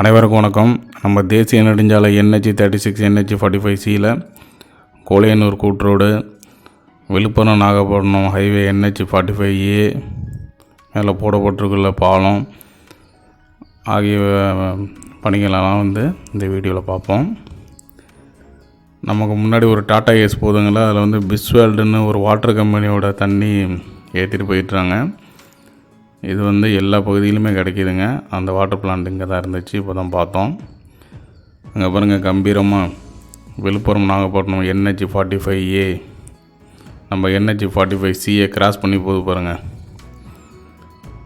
அனைவருக்கும் வணக்கம். நம்ம தேசிய நெடுஞ்சாலை NH thirty six NH forty five சியில் Kolaiyanur கூட்ரோடு Viluppuram Nagapattinam highway NH forty five A மேலே போடப்பட்டிருக்குள்ள பாலம் ஆகிய பணிகளெல்லாம் வந்து இந்த வீடியோவில் பார்ப்போம். நமக்கு முன்னாடி ஒரு டாடா ஏஸ் போதுங்களா? அதில் வந்து பிஸ்வேல்டுன்னு ஒரு வாட்டர் கம்பெனியோட தண்ணி ஏற்றிட்டு போயிட்டுறாங்க. இது வந்து எல்லா பகுதியிலுமே கிடைக்கிதுங்க. அந்த வாட்டர் பிளான்ட் இங்கே தான் இருந்துச்சு இப்போ தான் பார்த்தோம். அங்கே பாருங்கள் கம்பீரமாக Viluppuram Nagapattinam NH forty five A நம்ம NH forty five C A cross பண்ணி போகுது பாருங்கள்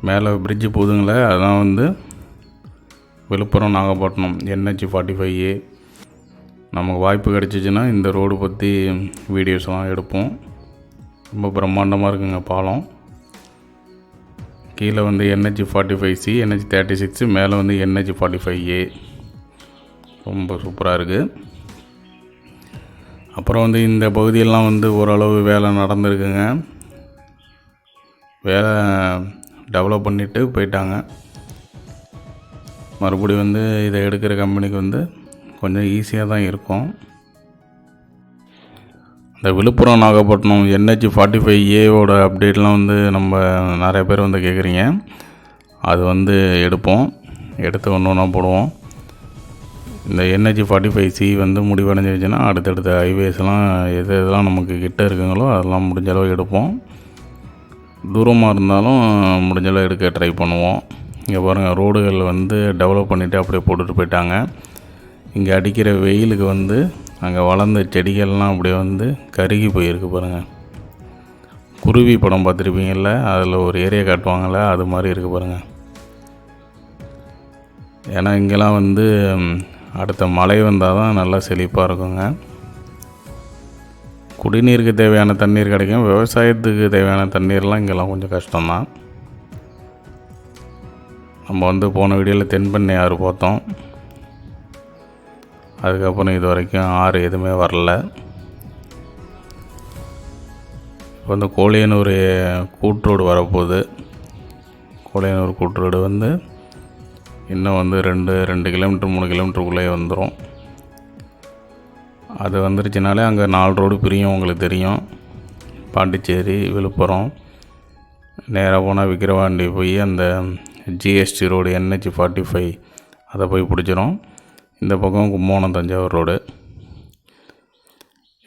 மேலே பிரிட்ஜு போகுதுங்களே அதான் வந்து Viluppuram Nagapattinam NH forty five A நமக்கு வாய்ப்பு கிடச்சிச்சின்னா இந்த ரோடு பற்றி வீடியோஸ்லாம் எடுப்போம். ரொம்ப பிரம்மாண்டமாக இருக்குங்க பாலம். கீழே வந்து NH forty five C NH thirty six மேலே வந்து என்ஹெச் ஃபார்ட்டி ஃபைவ் ஏ ரொம்ப சூப்பராக இருக்குது அப்புறம் வந்து இந்த பகுதியெல்லாம் வந்து ஓரளவு வேலை நடந்திருக்குங்க. வேலை டெவலப் பண்ணிவிட்டு போயிட்டாங்க. மறுபடியும் வந்து இதை எடுக்கிற கம்பெனிக்கு வந்து கொஞ்சம் ஈஸியாக தான் இருக்கும். இந்த Viluppuram Nagapattinam NH forty five ஏவோட அப்டேட்லாம் வந்து நம்ம நிறைய பேர் வந்து கேட்குறீங்க. அது வந்து எடுப்போம். எடுத்து ஒன்று ஒன்றா போடுவோம். இந்த என்ஹெச் ஃபார்ட்டி ஃபைவ் சி வந்து முடிவடைஞ்சிருச்சுன்னா அடுத்தடுத்த ஹைவேஸ்லாம் எது எதெல்லாம் நமக்கு கிட்ட இருக்குங்களோ அதெல்லாம் முடிஞ்ச அளவு எடுப்போம். தூரமாக இருந்தாலும் முடிஞ்சளவு எடுக்க ட்ரை பண்ணுவோம். இங்கே பாருங்கள் ரோடுகள் வந்து டெவலப் பண்ணிவிட்டு அப்படியே போட்டுட்டு போயிட்டாங்க. இங்கே அடிக்கிற வெயிலுக்கு வந்து அங்கே வளர்ந்த செடிகள்லாம் அப்படியே வந்து கருகி போயிருக்கு பாருங்கள் குருவி படம் பார்த்துருப்பீங்கள்ல அதில் ஒரு ஏரியா காட்டுவாங்கள்ல அது மாதிரி இருக்குது பாருங்கள் ஏன்னா இங்கெல்லாம் வந்து அடுத்த மழை வந்தால் தான் நல்லா செழிப்பாக இருக்குங்க. குடிநீருக்கு தேவையான தண்ணீர் கிடைக்கும். விவசாயத்துக்கு தேவையான தண்ணீர்லாம் இங்கெல்லாம் கொஞ்சம் கஷ்டம்தான். நம்ம வந்து போன வீடியோவில் தென்பண்ணை ஆறு பார்த்தோம். அதுக்கப்புறம் இது வரைக்கும் ஆறு எதுவுமே வரல. இப்போ வந்து கோழியனூர் கூட்ரோடு வரப்போகுது. கோழியனூர் கூட்ரோடு வந்து இன்னும் வந்து ரெண்டு ரெண்டு கிலோமீட்டர் மூணு கிலோமீட்டருக்குள்ளே வந்துடும் அது வந்துருச்சுனாலே அங்கே நாலு ரோடு பிரியும் உங்களுக்கு தெரியும். பாண்டிச்சேரி விழுப்புரம் நேராக போனால் விக்கிரவாண்டி போய் அந்த GST road NH forty five அதை போய் பிடிச்சிரும். இந்த பக்கம் கும்போணம் தஞ்சாவூர் ரோடு.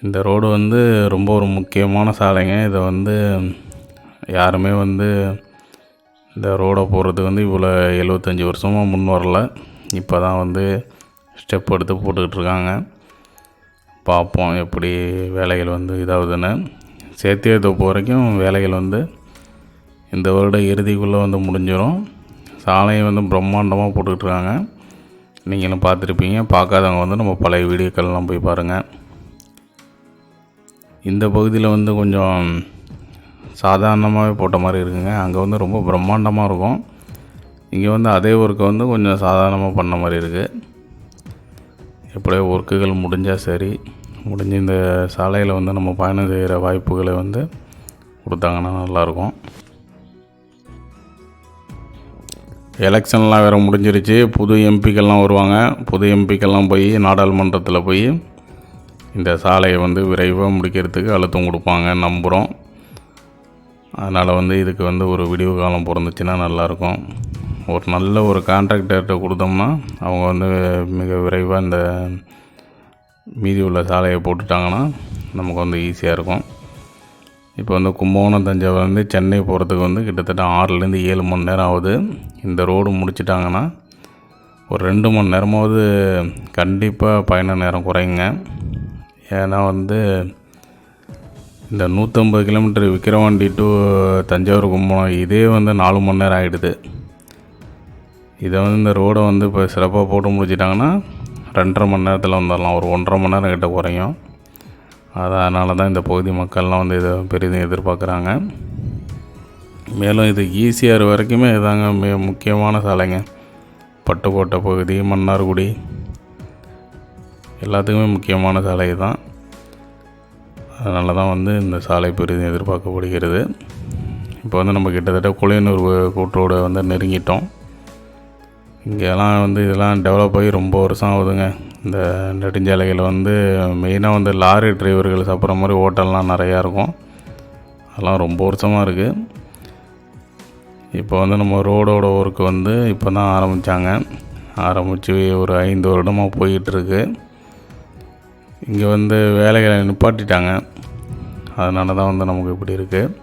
இந்த ரோடு வந்து ரொம்ப ஒரு முக்கியமான சாலைங்க. இதை வந்து யாருமே வந்து இந்த ரோடை போகிறது வந்து இவ்வளோ எழுபத்தஞ்சி வருஷமாக முன் வரல. இப்போ தான் வந்து ஸ்டெப் எடுத்து போட்டுக்கிட்டு இருக்காங்க. பார்ப்போம் எப்படி வேலைகள் வந்து இதாகுதுன்னு. சேர்த்திய தொப்பு வரைக்கும் வேலைகள் வந்து இந்த வருட இறுதிக்குள்ளே வந்து முடிஞ்சிடும் சாலையை வந்து பிரம்மாண்டமாக போட்டுக்கிட்டு இருக்காங்க. நீங்களும் பார்த்துருப்பீங்க. பார்க்காதவங்க வந்து நம்ம பழைய வீடியோக்கள்லாம் போய் பாருங்கள் இந்த பகுதியில் வந்து கொஞ்சம் சாதாரணமாகவே போட்ட மாதிரி இருக்குங்க. அங்கே வந்து ரொம்ப பிரம்மாண்டமாக இருக்கும். இங்கே வந்து அதே ஒர்க்கை வந்து கொஞ்சம் சாதாரணமாக பண்ண மாதிரி இருக்குது எப்படியோ ஒர்க்குகள் முடிஞ்சால் சரி. முடிஞ்சு இந்த சாலையில் வந்து நம்ம பயணம் செய்கிற வாய்ப்புகளை வந்து கொடுத்தாங்கன்னா நல்லாயிருக்கும் எலெக்ஷன்லாம் வேறு முடிஞ்சிருச்சு. புது எம்பிக்கெல்லாம் வருவாங்க. புது எம்பிக்கெல்லாம் போய் நாடாளுமன்றத்தில் போய் இந்த சாலையை வந்து விரைவாக முடிக்கிறதுக்கு அழுத்தம் கொடுப்பாங்க நம்புகிறோம் அதனால் வந்து இதுக்கு வந்து ஒரு விடிவு காலம் பிறந்துச்சுன்னா நல்லாயிருக்கும் ஒரு நல்ல ஒரு கான்ட்ராக்டர்கிட்ட கொடுத்தோம்னா அவங்க வந்து மிக விரைவாக இந்த மீதி உள்ள சாலையை போட்டுட்டாங்கன்னா நமக்கு வந்து ஈஸியாக இருக்கும். இப்போ வந்து கும்பகோணம் தஞ்சாவூர் வந்து சென்னை போகிறதுக்கு வந்து கிட்டத்தட்ட ஆறுலேருந்து ஏழு மணி நேரம் ஆகுது. இந்த ரோடு முடிச்சிட்டாங்கன்னா ஒரு ரெண்டு மணி நேரமாவது கண்டிப்பாக பயண நேரம் குறையுங்க ஏன்னா வந்து இந்த நூற்றம்பது கிலோமீட்டர் விக்கிரவாண்டி டு தஞ்சாவூர் கும்பகோணம் இதே வந்து நாலு மணி நேரம் ஆகிடுது இதை வந்து இந்த ரோடை வந்து இப்போ சிறப்பாக போட்டு முடிச்சிட்டாங்கன்னா ரெண்டரை மணி நேரத்தில் வந்துடலாம். ஒரு ஒன்றரை மணி நேரம் கிட்ட குறையும். அதனால தான் இந்த பகுதி மக்கள்லாம் வந்து இதை பெரிதும் எதிர்பார்க்குறாங்க. மேலும் இது ஈசிஆர் வரைக்குமே இதாங்க மிக முக்கியமான சாலைங்க. பட்டுக்கோட்டை பகுதி மன்னார்குடி எல்லாத்துக்குமே முக்கியமான சாலை தான் அதனால தான் வந்து இந்த சாலை பெரிதும் எதிர்பார்க்கப்படுகிறது. இப்போ வந்து நம்ம கிட்டத்தட்ட குளையனூர் கூட்டோடு வந்து நெருங்கிட்டோம். இங்கெல்லாம் வந்து இதெல்லாம் டெவலப் ஆகி ரொம்ப வருஷம் ஆகுதுங்க. இந்த நெடுஞ்சாலைகள் வந்து மெயினாக வந்து லாரி டிரைவர்கள் சாப்பிட்ற மாதிரி ஹோட்டல்லாம் நிறையா இருக்கும். அதெல்லாம் ரொம்ப வருஷமாக இருக்குது இப்போ வந்து நம்ம ரோடோட ஒர்க் வந்து இப்போ தான் ஆரம்பித்தாங்க ஆரம்பித்து ஒரு ஐந்து வருடமாக போயிட்டுருக்கு. இங்கே வந்து வேலைகளை நிப்பாட்டிட்டாங்க. அதனால தான் வந்து நமக்கு இப்படி இருக்குது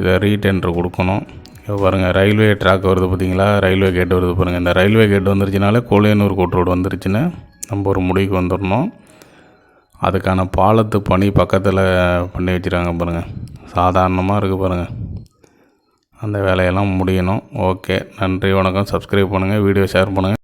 இதை ரீடெண்டர் கொடுக்கணும். இப்போ பாருங்கள் ரயில்வே ட்ராக் வருது பார்த்தீங்களா ரயில்வே கேட் வருது பாருங்கள் இந்த ரயில்வே கேட் வந்துருச்சுனாலே கோழியனூர் கோட் ரோடு வந்துருச்சுன்னு நம்ம ஒரு முடிவுக்கு வந்துடணும் அதுக்கான பாலத்து பணி பக்கத்தில் பண்ணி வச்சுருக்காங்க பாருங்கள் சாதாரணமாக இருக்குது பாருங்கள் அந்த வேலையெல்லாம் முடியணும். ஓகே நன்றி வணக்கம். சப்ஸ்கிரைப் பண்ணுங்கள் வீடியோ ஷேர் பண்ணுங்கள்